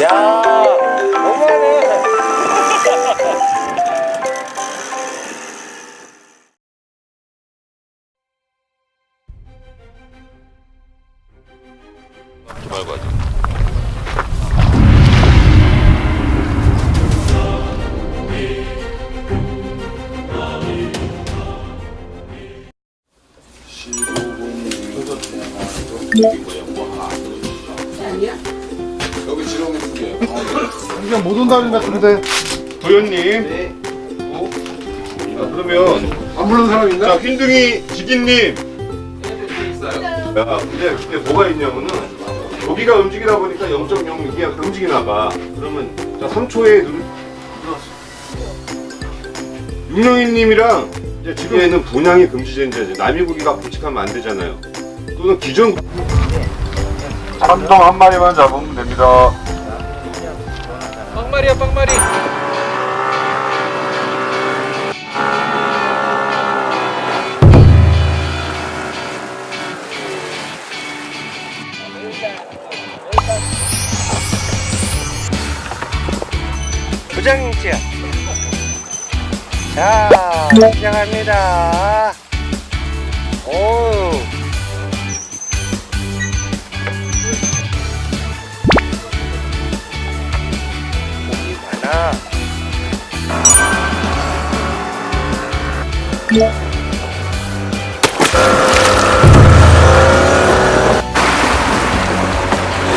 야. 말고 하자. 그냥 못 온다는 것 같은데 도현님. 어? 자, 그러면 안 부르는 사람 있나? 자 흰둥이 지기님. 야, 근데 근데 뭐가 있냐면은 여기가 움직이다 보니까 0.06이 움직이나 봐. 그러면 자 3초에 누르. 윤영희님이랑 이제 지금에는 분양이 금지된자 이제 남이고기가 불칙하면 안 되잖아요. 또는 기존 참돔 한 마리만 잡으면 됩니다 빵말이야, 빵말이. 부장님이야. 자, 시작합니다. 오.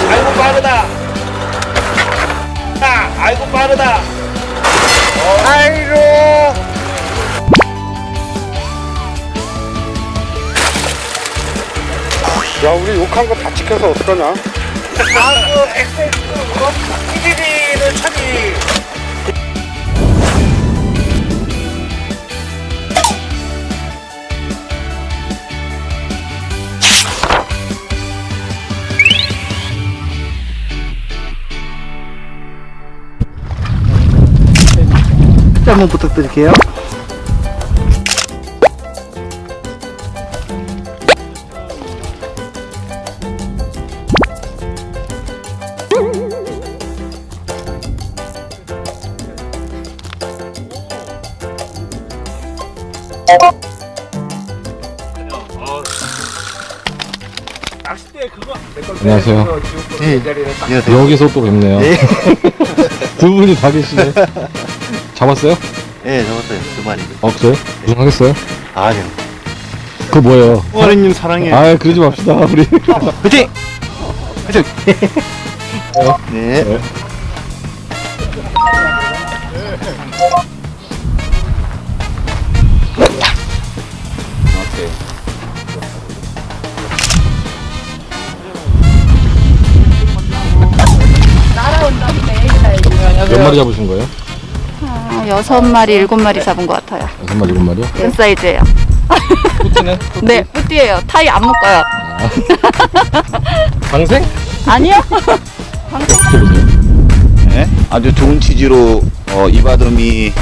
아이고 빠르다. 아, 아이고 빠르다. 아이고. 야 우리 욕한 거다 지켜서 어떡하냐 아이고 엑셀 뭐 TV를 차지. 한번 부탁드릴게요. 안녕하세요. 여기서 또 뵙네요. 두 분이 다 계시네. 잡았어요? 예, 잡았어요. 두 마리. 없어요? 우승하겠어요? 아니요. 그거 뭐예요? 어른님 사랑해 요. 아, 그러지 맙시다, 우리. 화이팅! 화이팅! 네. 몇 마리 잡으신 거예요? 아, 여섯 마리, 일곱 마리 잡은 것 같아요. 여섯 마리, 일곱 마리요? 큰 사이즈예요. 뿌띠는? 네, 뿌띠예요. 타이 안 묶어요. 방생? 아니요? 어떻게 보세요? 네, 아주 좋은 취지로 어, 이바돔이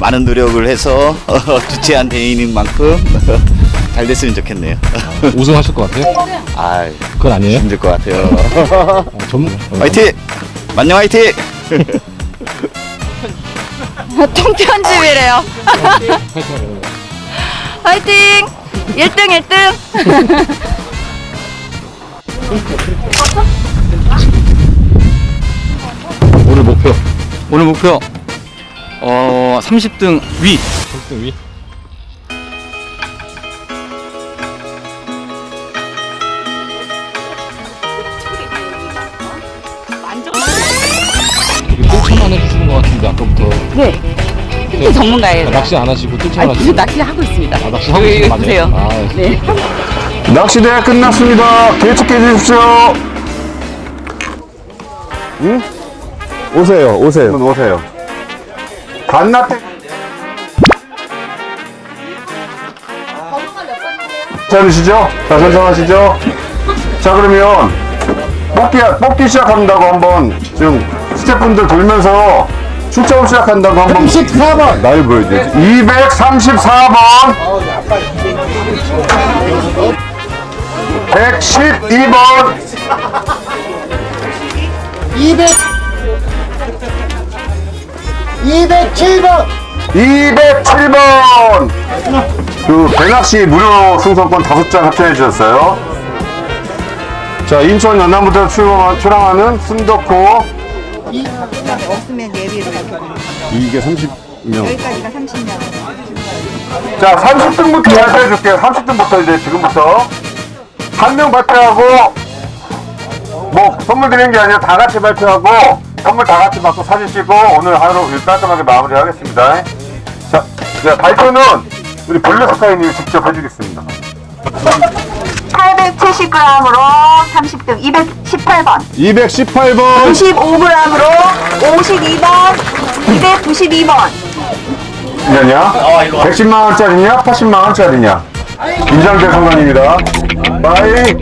많은 노력을 해서 어, 주최한 대회인 만큼 잘 됐으면 좋겠네요. 우승하실 것 같아요? 아, 그건 아니에요? 힘들 것 같아요. 아, 전, 어, 화이팅! 만녕 화이팅! 통편집이래요. 화이팅! 1등, 1등! 오늘 목표. 오늘 목표 어 30등 위. 1등 위. 것 같은데, 아까부터. 네. 힐 전문가예요. 아, 낚시 안 하시고 뜰채만 아, 하시고. 낚시 하고 있습니다. 아, 낚시 하고 여기 있으면 안 보세요. 돼요? 아, 네. 낚시대회 끝났습니다 개척해 주십시오 응? 오세요 오세요 오세요 반나태 괜찮으시죠? 자 선정하시죠 자 그러면 뽑기 뽑기 시작한다고 한번 지금 스태프분들 돌면서 출처음 시작한다고 한번 34번. 날 보여줘야지 234번. 112번. 200 207번. 207번. 그 배낚시 무료 승선권 다섯 장 합천해 주셨어요. 자 인천 연남부터 출항, 출항하는 순덕호 없으면 예비로 이렇게 이게 30명. 여기까지가 30명. 자 30등부터 발표해 줄게요. 30등부터 이제 지금부터 한 명 발표하고 뭐 선물 드리는 게 아니라 다 같이 발표하고 선물 다 같이 받고 사진 찍고 오늘 하루 깔끔하게 마무리하겠습니다. 자, 자 발표는 우리 볼레 스카이님이 직접 해주겠습니다. 870g으로 30등 218번. 218번 95g으로 52번. 292번. 이냐? 110만 원짜리냐? 80만 원짜리냐? 김장재 선관입니다. 마이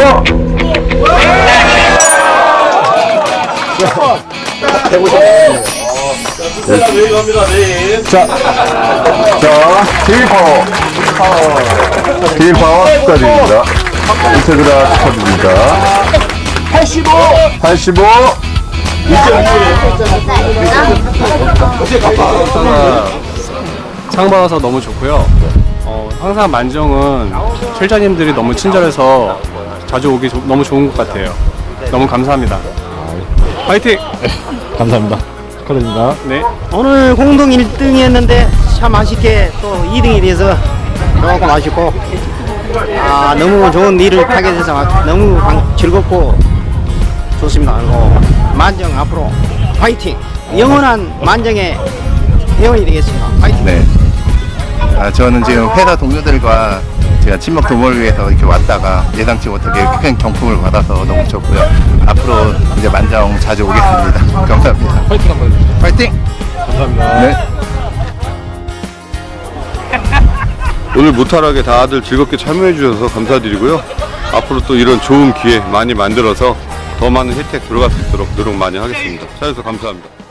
어! 내일 갑니다 내일. 자, 자, 팀파워. 팀파워 축하드립니다. 인테그라 축하드립니다. 85! 85! 상 받아서 너무 좋고요. 어, 항상 만정은 실장님들이 너무 친절해서 자주 오기 조- 너무 좋은 것 같아요. 너무 감사합니다. 화이팅! 감사합니다. 축하드립니다. 네. 오늘 공동 1등이었는데 참 아쉽게 또 2등이 돼서 조금 아쉽고 아 너무 좋은 일을 하게 돼서 너무 방- 즐겁고 좋습니다. 어, 만정 앞으로 화이팅! 영원한 만정의 회원이 되겠습니다. 화이팅! 네. 아, 저는 지금 회사 동료들과 제가 친목 도모를 위해서 이렇게 왔다가 예상치 못하게 이렇게 큰 경품을 받아서 너무 좋고요. 앞으로 이제 만정 자주 오겠습니다. 감사합니다. 화이팅 한번 해주세요. 파이팅! 감사합니다. 네. 오늘 무탈하게 다들 즐겁게 참여해 주셔서 감사드리고요. 앞으로 또 이런 좋은 기회 많이 만들어서 더 많은 혜택 들어갈 수 있도록 노력 많이 하겠습니다. 찾아주셔서 감사합니다.